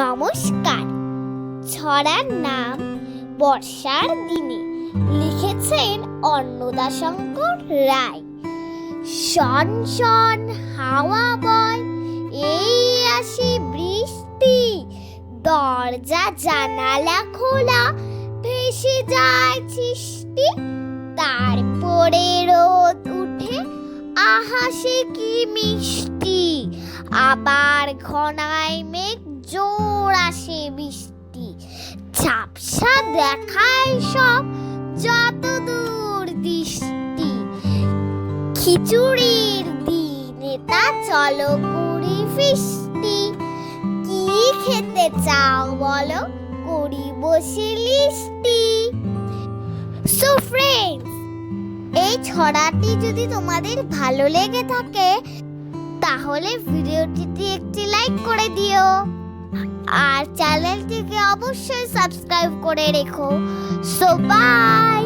নমস্কার। ছড়ার নাম বর্ষার দিনে লিখেছেন অন্নদাশঙ্কর রায়। শন শন হাওয়া বয়, এই আসি বৃষ্টি। দরজা জানালা খোলা, ভেসে যায় সৃষ্টি। তারপরে রোদ উঠে আহাসে কি মিষ্টি। আবার ঘনায় মেঘ জোর আসে বৃষ্টি। ঝাপসা দেখায় সব যত দূর দৃষ্টি। খিচুড়ির দিনে তা চলো করি ফিস্টি কি খেতে চাও বলো? করি বসে লিস্টি। সো ফ্রেন্ডস এই ছড়াটি যদি তোমাদের ভালো লেগে থাকে, তাহলে ভিডিওটিতে একটি লাইক করে দিও। আর চ্যানেলটিকে অবশ্যই সাবস্ক্রাইব করে রেখো। So by